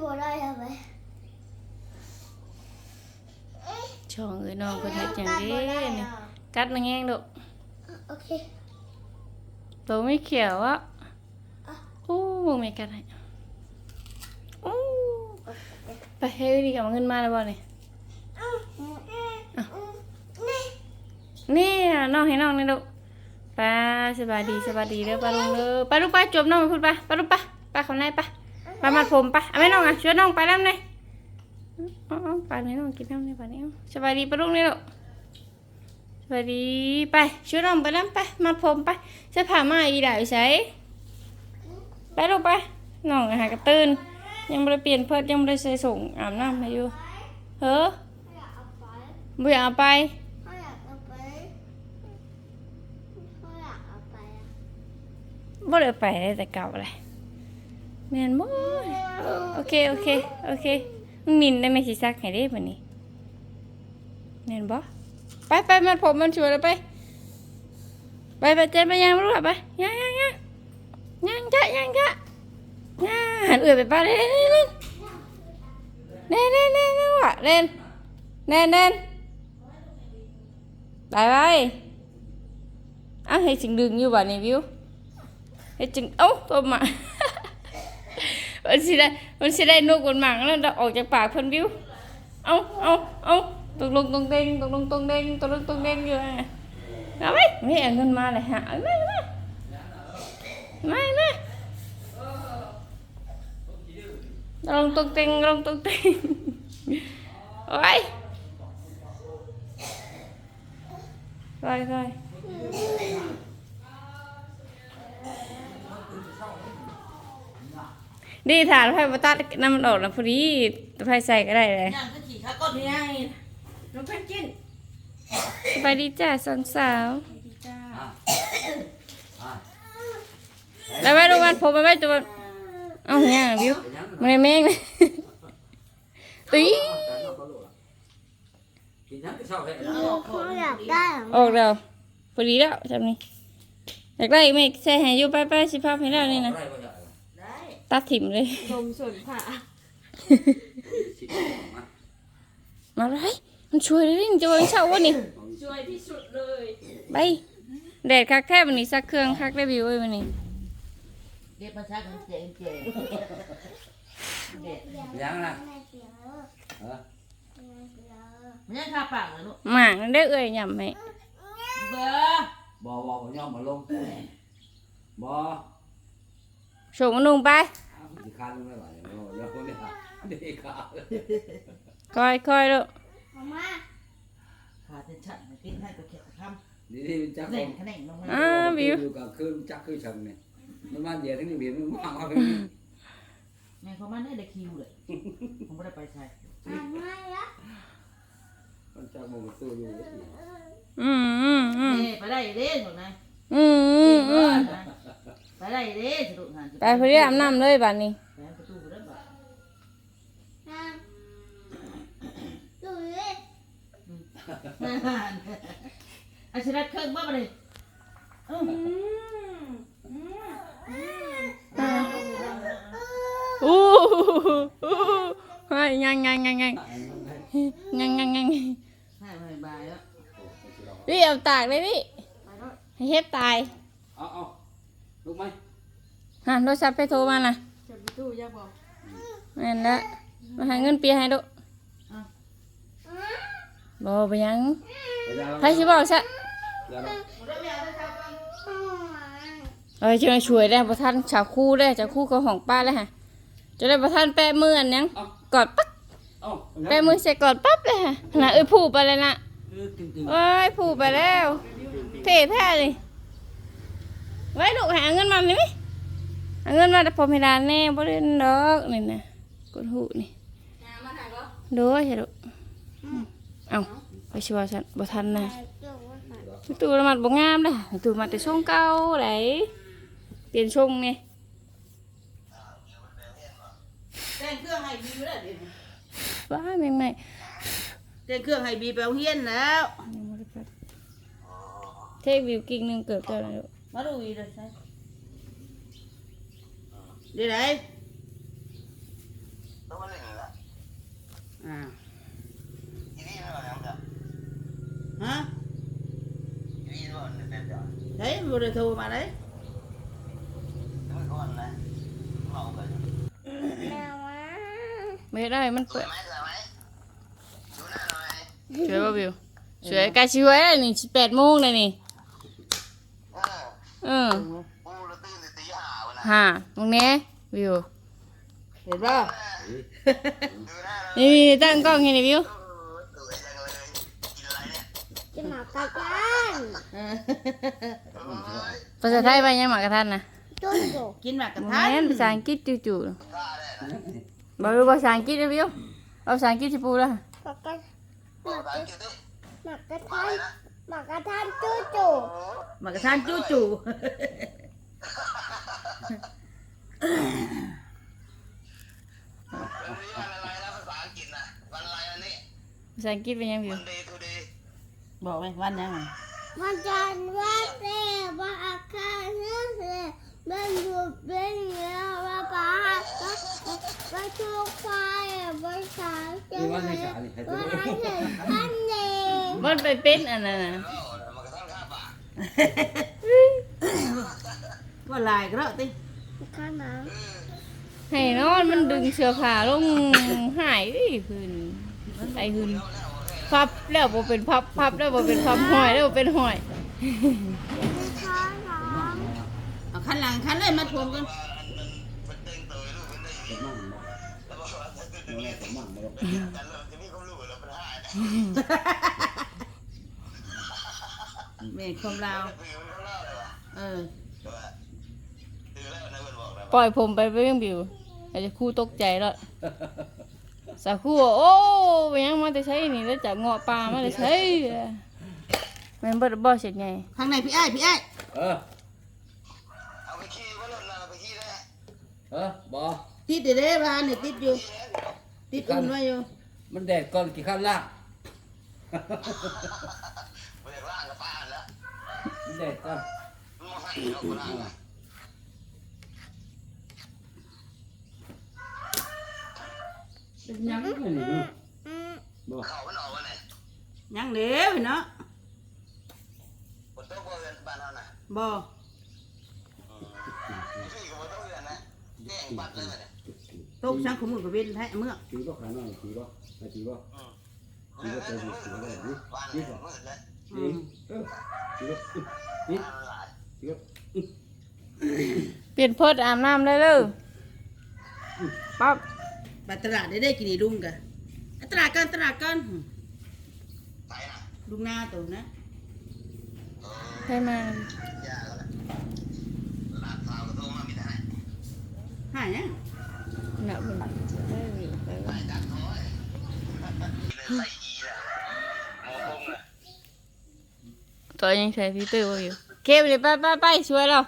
บัวได้ไหมช่องเอ้ยน้องเพิ่นเฮ็ดหยังเด้นี่กัดนางแงงลูกโอเคตัวไม่เขียวอะอู้บ่มีกัดให้อู้ไปเฮ้ยดีกับเงินมาแล้วบ่นี่นี่น่ะน้องให้น้องนี่ลูกป้าสบายดีสบายดีเด้อป้าลุงเด้อป้าลูกป้าจบน้องไปพูดป้าป้าลูกป้าป้าเขาไหนป้า ป้ามัดผมป้าเอาไหมน้องอะช่วยน้องไปแล้วนี่อ๋อป้าให้น้องกินน้ำนี่ป้านี่เอาสบายดีป้าลุงนี่ลูกสบายดีไปช่วยน้องไปแล้วไปมัดผมไปใส่ผ้ามาอีด่าอยู่ใส่ไปลูกไปน้องอาหารกระตื่นยังไม่ได้เปลี่ยนเพิ่นยังไม่ได้ใส่ส่งอาบน้ำให้อยู่เฮ้ออยากเอาไปบ่อยากเอาไปเขาอยากเอาไปเขาอยากเอาไปอะบ่ได้ไปได้แต่เก่าเลย แมนบ่โอเคโอเคโอเคมึงมินได้ไหมสิซักให้ได้บัดนี้แมนบ่ไปไปมันผมมันช่วยแล้วไป ไปไปเจ็บไปยังบ่รู้อะไปยังยังยังยังจะยังจะยังหันเอื้อไปป้าเล่นเล่นเล่นเล่นเล่นเล่นเล่นว่ะเล่นเล่นเล่นไปไปอ้าให้สิงดึงอยู่บัดนี้วิวเฮ็ดจึงเอ้าตัวมา มันสิได้มันสิได้นกบนหมางแล้วออกจากปากเพิ่นวิวเอาเอาเอาตกลงตรงเด้งตกลงตรงเด้งตกลงตรงเด้งอยู่อะเอาไปไม่เอาเงินมาเลยฮะเอามาเอามาไม่ไม่ตกลงตรงเด้งตกลงตรงเด้งโอ้ยค่อ ดีฐานไฟบตัดน้ำมันออกแล้วพอดีไฟใส่ก็ได้เลยย่างก็ขี่ขาก้นไม่ได้น้องเพิ่นกินสบายดีจ้าสองสาวดีจ้าแล้วแม่ดูมันผมไปแม่ตัวมันเอ้าเนี่ยบิวมันแม่งเลยตีกินยังก็ชอบให้เขาอยากได้เหรออกแล้วพอดีแล้วจำนี้อยากได้อีกไหม่ใส่ให้อยู่ไปไปสิภาพให้แล้วนี่นะได้บ่ได้ได้ ตัดถิ่มเลยชมส่วนผ่าสิมามาเลยมันช่วยเลยนี่จะวางเช่าวะนี่ช่วยที่สุดเลยไปแดดคักแทบวันนี้ซักเครื่องคักได้บิวเอ้ยวันนี้เรียกภาษาของเจ๋งเจ๋งเด็ดยังนะแม่เสียเออแม่เสียมันยังคาปากเลยลูกหมางนั่นได้เอ้ยยำไหมเบอร์บ่บ่บ่ยอมมาลงบ่ ส่งมันลงไปสิคานลงได้บ่เนี่ยบ่เดี๋ยวคนนี้ค่ะนี่ค่ะคอยคอยลูกมาม่าขาดฉันกินให้ตัวเขียวคนี่นี่จักำขแหน่องงขะแหน่งลงมาอ่าบิวอยู่กับคือจักคือชังเนี่ยมันมาเดี๋ยวทั้งนี้เบียมันมาเอาไปแม่เขามาได้ได้คิวเลยผมไม่ได้ไปใช้มาม่าละมันจักบ่ตู้อยู่อืมอืมอืมเน่ไปได้เด้หมดนะอืมอืมอืม ไปได้เด้สะดุดงานไปพอดีอาบน้ำเลยบัดนี้ไปประตูไปได้บ่น้ำดูเลยอาชิรัตเครื่องบ้าไปเลยอู้อู้เฮ้ยยังยังยังยังยังยังยังให้ไปบายแล้วพี่เอาตากเลยพี่ให้เฮ็ดตาย เอาเอา ลูกไหมฮะโทรศัพท์ไปโทรมาน่ะจะประตูยาบอกแม่นละมาหาเงินเปียให้ดูบ่ไปยังใครสิบอกซะเดี๋ยวเราเอ้ยจะมาช่วยได้บ่ทันชาวคู่ได้ชาวคู่กับของป้าเลยฮะจะได้บ่ทันแปะมืออันยังกอดปั๊บเอาแปะมือใส่กอดปั๊บเลยฮะน่ะเอ้ยผูกไปเลยน่ะตึงตึงเอ้ยผูกไปแล้ว เท่แท้เลย ไว้ลูกหาเงินมาไหมไหมหาเงินมาแต่พอไม่ได้แน่บ่ได้ดอกนี่นะกดหูนี่ดูใช่ลูกเอ้าไปชัวร์ฉันบ่ทันนะตู้ละมัดบ่งามเลยตู้มาแต่ช่องเก่าไหนเปลี่ยนช่องนี่แต่งเครื่องให้บีไปแล้วว้าแม่งไม่แต่งเครื่องให้บีไปเอาเฮียนแล้วยังบ่ได้ไปเทควิวกิ่งหนึงเกิดเจ้าแล้วลูกมาดูอีกเลยใช่เดี๋ยวไหนอ่าทีนี้ไม่ว่าแล้วจ้ะฮะทีนี้ว่าเนี่ยเป็นจ้ะเฮ้ยบ่ได้โทรมาเลยจะไม่ก่อนนะเราไปแมว วะไม่ได้มันสวเปิยดไหมสวยไหมดูหน้าหน่อ เออปูเราตื่นแต่ตีห้าวันนะฮ่ามึงเนี้ยวิว เห็นป่ะดูหน้าหน่อยนี่นี่ตั้งกล้องให้นี่วิว เออสวยจังเลยกินอะไรเนี่ยจะหมากระทานเออเอ้ยภาษาไทยไปยังหมากระทันนะโจ๊โจ๊กินหมากกระมึงทันเนี้ยภาษาอังกฤษจู่กล้าได้นะๆบอกรู้ภาษาอังกฤษนะวิวเอาภาษาอังกฤษที่ปูละหมากระหพูมาดกภากษาระอังกฤษดิหมากกระว่าทาอะไรนนะหมากกระทาน โจ๊โจ๊โอ้หมากกระทันจู่จู่วันนี้วันอะไรนะภาษาอังกฤษนะวันอะไรวันนี้ ภาษาอังกฤษเป็นยังวิววัน day today บอกไหมวันยังไงวันจันทร์วันเสาร์วันอังคารเนื้อเสือวันศุกร์วันเนื้อวันพฤหัสวันศุกร์ไฟวันเสาร์นี่วันที่สามนี่ให้ตัววันอาทิตย์ทันเดย์ มันไปเป็นอันนั้นนะโอ้มันก็ต้องข้าปากว่าลายก็แล้วติข้างหลังให้นอนมันดึงเสื้อผ้าลงหายอีพื้นไอ้หืนพับแล้วบ่เป็นพับพับแล้วบ่เป็นพับห้อยแล้วบ่เป็นห้อยข้างหลังเอาคันหลังคันเลยมาทวงกันว่าอันมันมัน เต็งตัวลูกมันได้ยินมั่งบ่แล้วบอกว่าจะตื่นเราเต้นก็มั่งบ่แต่เราจะมีความรู้แล้วมันหายนะแม่ความลาวตื่นมันก็เล่าเลยว่ะเออว่าตื่นแล้วนะเพื่อนบอกแล้วปล่อยผมไปเรื่องบิวอาจจะครู่ตกใจแล้วสักครู่ว่าโอ้ไปยังมาแต่ใช้นี่แล้วจากเงาะปลามาแต่ใช้แม่นบ่ได้บ่เสร็จไงข้างในพี่อ้ายพี่อ้ายเออเอาไปขี้ว่าหล่นนะเอาไปขี้ได้เออบ่ติดเด้บ้านนี่ติดอยู่ ติดอุ่นไว้อยู่มันแดดก่อนกี่ขั้นล่าง ไปจากล่างกับป้าแล้ว มันแดดก่อนมันมาให้เราคนล่างนะเป็นยังไงนี่ดูอืมบ่เขามันออกมาไหนยังเด้วเนาะบนโต๊ะบนเรือนบ้านเราน่ะบ่พี่กับบนโต๊ะเรือนนะแย่งบัตรเลยมันเนี่ยตกสังขมือกับเว้นแท้เมื่อตีบ่ขาหน่อยตีบ่ไปตีบ่เรื่องนั้นมืดเลยบ้านเนี่ยมืดเลยตีเออตีบ่ตีบ้านมันหลายตีบ่เปลี่ยนเพิดอาบน้ำได้เลยปั๊บบัดตลาดได้ได้กินอีลุงกะอะตลาดกันตลาดกันไปนะลุงหน้าตัวนะให้มาอย่าก็แล้วลาดสาวก็โทรมามีแต่ให้หายังเนาะมันได้วิวไปไปว่าดักน้อยเลยใส่อีแหละหมอคงเลย ตัวยังใช้พี่ตื้อบ่อยู่เคไปเลยไปไปไปช่วยเรา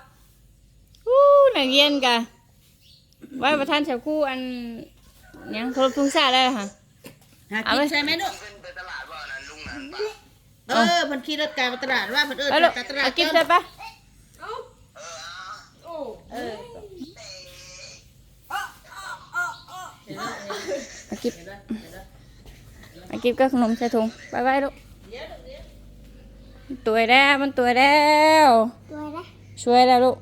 อู้นักเรียนกะไว้ประธานชาวคู่อันยังครบทุกชาติได้ค่ะหาเอากิไว้นใช่ไหมลูกขึ้นไปตลาดบ่อนั่นลุงนั่นป้าเออเพิ่นขี่รถไกลมาตลาดว่าเพิ่นเอิ้นไปลูกไปตลาดเอากินกัใช่ปะเออเอาเออเอากินเอากินก็ขนมใส่ถุงไปไปลูก ตัวแล้วมันตัวแล้วตัวนะช่วยแล้วลูก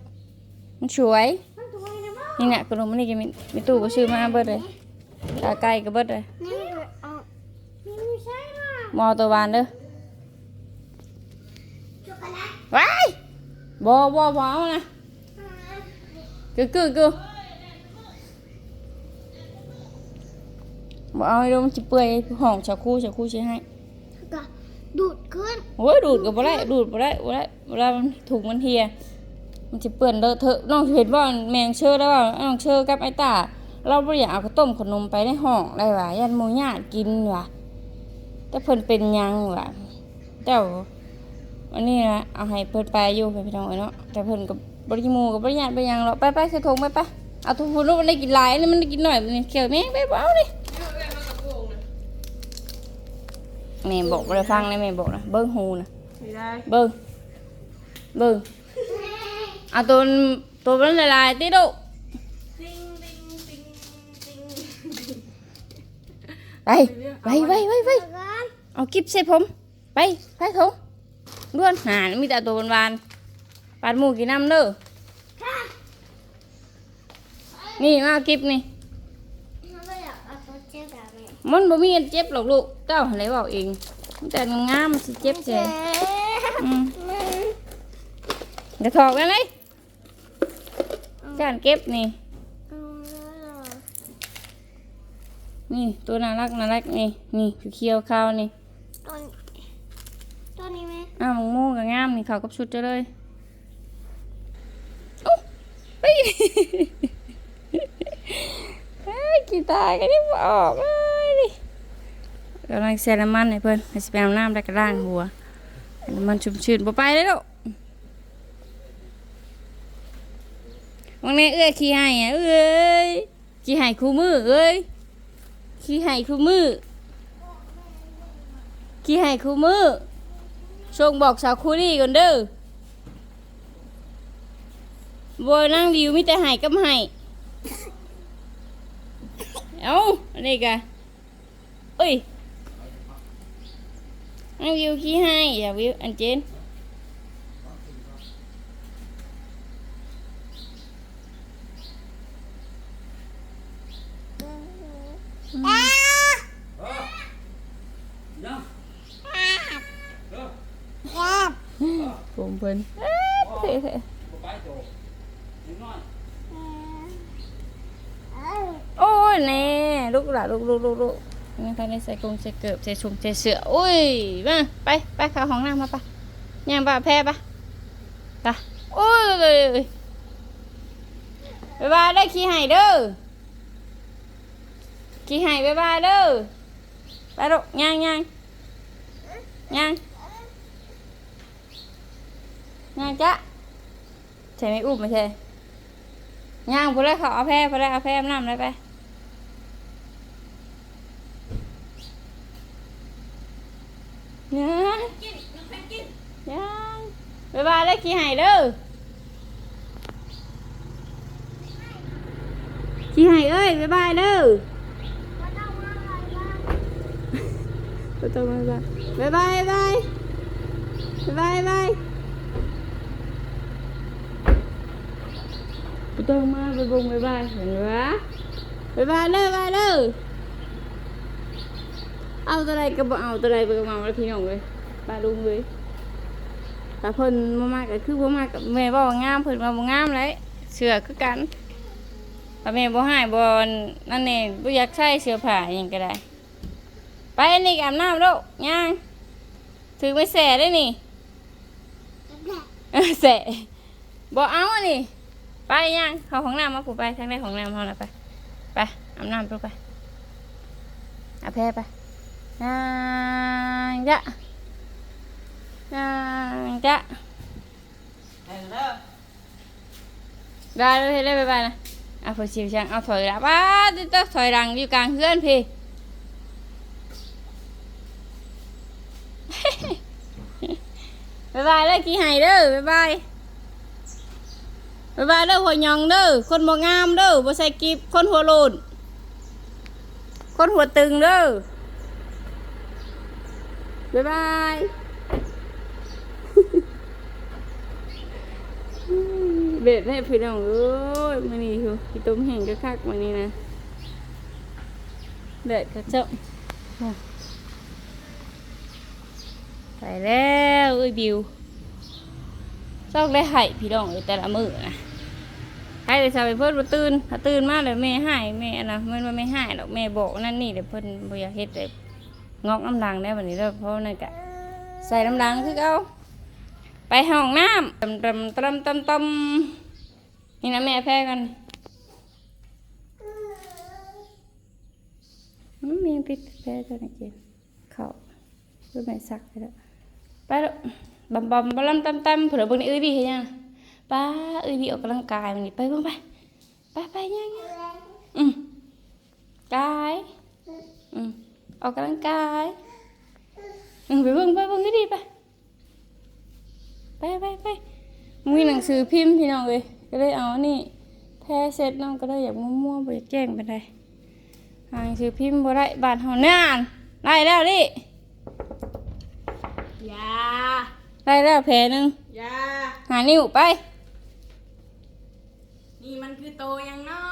มันสวยมันตัวนะมั้งนี่เนี่ยขนมนี่กินมีมีตู้ก็ซื้อมาเบิดเลยตาไก่ก็เบิดเลยนี่มันเอานี่ไม่ใช่นะมอตัววานเด้อช็อกโกแลตว้ายบอบอบอเอานะกึกกึกกึบอเอาให้ดูมันจะเปื่อยห้องชาคูชาคูใช่ให้ก็ดูดขึ้น โอ้ยดูดก็บ่ได้ดูดบ่ได้บ่ได้เวลามันถูกมันเฮียมันจะเปื้อนเลอะเทอะน้องเห็นว่าแมงเชื่อแล้วว่าน้องเชื่อกับไอ้ตาเราบ่อยากเอาข้าวต้มขนมไปในห้องได้ว่ายันมูญาติกินว่ะแต่เพิ่นเป็นยังว่ะแต่วันนี้นะเอาให้เพิ่นไปอยู่ไปพี่น้องเอ้ยเนาะแต่เพิ่นก็บ่ได้หมู่ก็บ่ได้ญาติไปยังหรอไปไปใส่ถุงไปไปเอาถุงพูนลูกมันได้กินหลายนี่มันได้กินหน่อยนี่เขียวแม่งไปบ่เอาดิ แม่บอกบ่ได้ฟังนะแม่บอกนะเบิ่งหูนะไม่ได้เบิ่งเบิ่งเอาตัวตัวมันละลายติลูกไปไปไปไปไปก่อนเอากิบใส่ผม ไปไปถงด้วนหามีแต่ตัวหวานๆปาดหมูกินน้ำเด้อนี่มาเอากิบนี่ เขาไม่อยากเอาตัวเจ็บแบบนี้ มันบ่มีอันเจ็บหรอกลูกเจ้าอะไรบอกเองมันแต่งามๆมันสิเจ็บแท้อืมมันเดี๋ยวถอกกันเลยจานเก็บนี่เอาแล้วเหรอนี่ตัวน่ารักน่ารักนี่นี่เขียวๆขาวนี่ตัวตัวนี้ไหมอ้าวมังโม่กับงามนี่เขากับชุดจะเลยโอ้เฮ้ยเฮ้ยกีตาร์ก็ยังบออกเลยดิ กำลังใส่น้ำมันให้เพิ่นให้สิไปอาบน้ำได้วกระด้างหัวให้น้ำมันชุ่มชื่นบ่ไปเลยลูกวันนี้เอ้ยขี้ให้อะเอ้ยขี้ให้คู่มือเอ้ยขี้ให้คู่มือขี้ให้คู่มือส่งบอกสาวคูนี่ก่อนเด้อบัวนั่งวิวมีแต่ไห้กับไห้เอ้าอันนี้กะเอ้ยนั่งวิวขี้ให้อย่าวิวอันเจนผมเพิ่นเอ้ย เท่เท่ไปโตนิดหน่อยโอ้ยแน่ลู กหล่ะลูกลูกลูกลูกนี่ท่านได้ใส่กรงใส่เกิบใส่ชุงใส่เสืออุ้ยมาไปไปข้าห้องน้ำมาปะย่างปะแพ้ปะตาโอ้ยบ๊ายบายได้ขี้ไห้เด้อขี้ไห้บ๊ายบายเด้อไปลูกย่างย่างย่างย่างจ้ะใช่ไหมอุ้มไม่ใช่ย่างพอแล้วเขาเอาแพ้พอแล้วเอาแพ้น้ำเลยไป ยังยังบ๊ายบายได้ขี้หายเด้อขี้หายเอ้ยบ๊ายบายเด้อบ่ต้องมาบ๊ายบายบ๊ายบายบ๊ายบายบ๊ายบายบ่ต้องมาไปบงบ๊ายบายเห็นวะบ๊ายบายเด้อบ๊ายบายเด้อเอาตัวใดก็บ่เอาตัวใดบ่เอาแล้วพี่น้องเลย ป้าลุงเลยแต่เพิ่นบ่มากก็คือบ่มากกับแม่บ่ว่างามเพิ่นว่าบ่งามเลยเสื้อคือกันแต่แม่บ่ให้บ่นั่นแน่บ่อยากใส่เสื้อผ้าหยังก็ได้ ไปอันนี้ก็อาบน้ำลูกย่างถือไม่แส่ได้นี่เออแส่บ่เอาอันนี้ไปย่างเข้าห้องน้ำมาผูไปทางใดของน้ำเฮาน่ะไปไปอาบน้ำลูกไปอาบแพ้ไป Nang ja. Nang ja. ไปเด้อ Ra đây thế đây bye bye này. À phải chịu chẳng ao thổi đã ba đi tao thổi đằng đi càng hơn thì. bye bye đấy chị hay đó bye bye. Bye bye đó hồi nhong đó, con bò ngam đó, bò sai kịp, con hùa lùn. Con hùa từng đó. บ๊ายบาย เบ็ดให้พี่น้องเอ้ยมันนี่คือพี่ต้มแห้งก็คักมันนี่นะเบ็ดกระเจาะไปแล้วเอ้ยบิวซอกได้ไห้พี่น้องแต่ละมือนะให้แต่ชาวไปเพิ่นบ่ตื่นถ้าตื่นมาแล้วแม่ให้แม่นะมันว่าไม่ให้หรอกแม่บอกนั่นนี่เดี๋ยวเพิ่นบ่อยากเฮ็ดเลยงอกน้ำดังได้แบบนี้แล้วเพราะนั่นกะใส่น้ำดังคือเอา ไปห้องน้ำตำตำตำตำตำนี่นะแม่แพ้กันอืมมีปิดแพ้ตัวนี้กินเขาเพื่อแม่ซักไปแล้วไปแล้วบำบำบำลำตำตำเผื่อเบางนี้อดีเห็นยังป้าเอ้ยบีออกกำลังกายมันนี่ไปเบ้างไปไปไปยังยังอืมกายอืมออกกำลังกายอืมไปเบิ่งไปเบิ่งให้ดีไป ไปไปไปมีหนังสือพิมพ์พี่น้องเลยก็เลยเอาอันนี่แพ้เสร็จน้องก็เลยอยากมั่วๆไปแจ้งไปได้หางสือพิมพ์บ่ได้บาดเฮานานได้แล้วดิยาได้แล้วแผลหนึงยาหานิ้วไป นี่มันคือโตยังนอ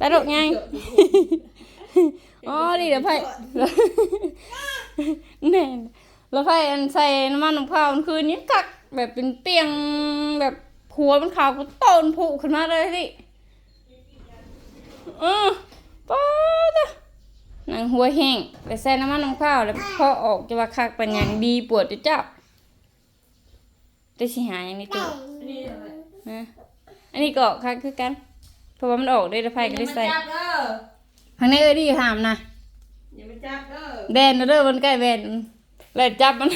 ตลกไงอ๋อดิเดี๋ยวไผ่แน่นแล้วไผ่อันใส่น้ำมันของข้าวมันคืนนี้กัก แบบเป็นเตียงแบบหัวมันขาวก็ต้นผุขึ้นมาเลยดิเออป้าดะหนังหัวแห้งไปใส่น้ำมันของข้าวแล้วพอออกจะว่าคักเป็นอย่างดีปวดจะเจ้าจะสิหาอย่างนี้ตัวนี่อะไรนะอันนี้ก็ออกคักคือกัน เพราะว่ามันออกได้แล้วไผ่ก็ได้ใส่อย่ามาจับเด้อทางนี้เอ้ยดิหามนะอย่ามาจับเด้อแบนเด้อมันใกล้แบนเลยจับมัน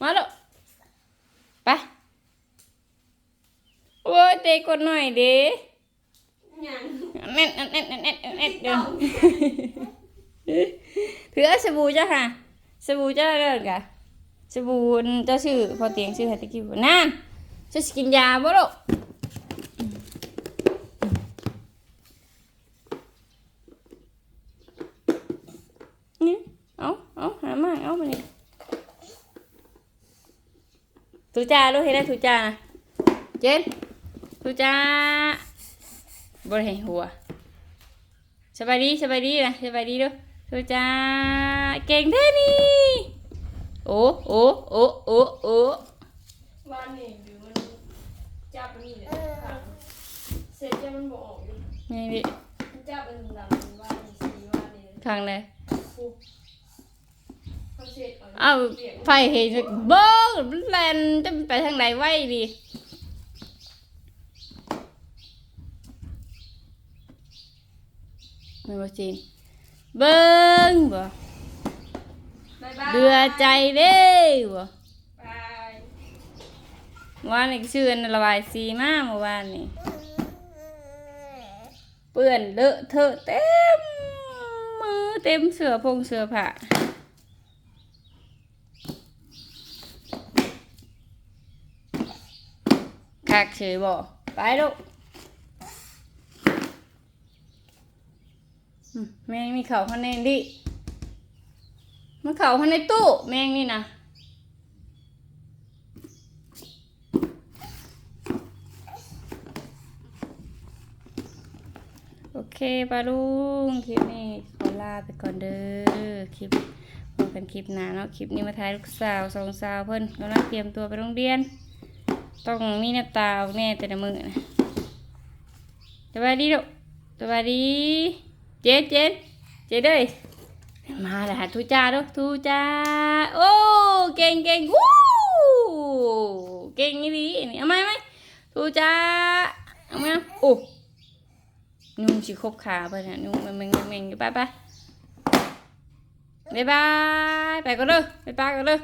มาแล้ว ไปโอ้ยเด็กกดหน่อยเด้ยังเน็ตเน็ตเน็ตเน็ตเน็ตเน็ตเดี๋ยวถือเอาสบู่จ้ะค่ะ สบู่จ้าเด้อกะสบู่เจ้าชื่อพอเตียงชื่อให้ตะกี้บ่นั่นจะสกินยาบ่ลูกนี่เอาเอาหามาเอามานี่ ทุจ้าลูกเห็นได้ทุจ้านะเจนทุจ้าบริเห็นหัวสบายดีสบายดีนะสบายดีเด้วยทูจ้าเก่งแท้นี่โอ้โอ้โอ้โอ้โอ้วันนี้หรือมันจับอันนี่เลยค่ะเสร็จจะมันบอกออกอยู่นี่ดิมันจับอันหลังว่าอันสีว่านี่เลยข้างเลยเขา เสร็จเอาอ้าวไฟเห็นเบิ้งมันแลนจะไปทางไหนไว้ดิไม่ว่าจีนเบิ้งบ่บายบายเดือใจเด้บ่บายวานนี่ชื่ออันระบายสีมากเมื่อวานนี่เปื้อนเลอะเทอะเต็มมือเต็มเสื้อพงเสื้อผ้า คักเฉยบ่ไปลูกอืมแมงมีเข่าข้างในดิมันเข่าข้างในตู้ แมงนี่นะโอเคปาลุงคลิปนี้ขอลาไปก่อนเด้อคลิปพบกันคลิปหน้าเนาะคลิปนี้มาถ่ายลูกสาวสองสาวเพิ่นกำลังเตรียมตัวไปโรงเรียน ต้องมีหน้าตาออกแน่แต่ละมือนะสวัสดีลูกสวัสดี เจนเจนเจนเด้ยมาแล้วทูจ้าดูกทูจ้า โอ้เก่งเก่งวู้เก่งนี่ดีนี่เอาไหมไหมทูจ้าเอาไหมโอ้นุ่งสิคบขาไปนี่ยนุ่งมันมันมันอยู่ไปไปบ๊ายบายไปก็เด้อไปไปก็เด้อ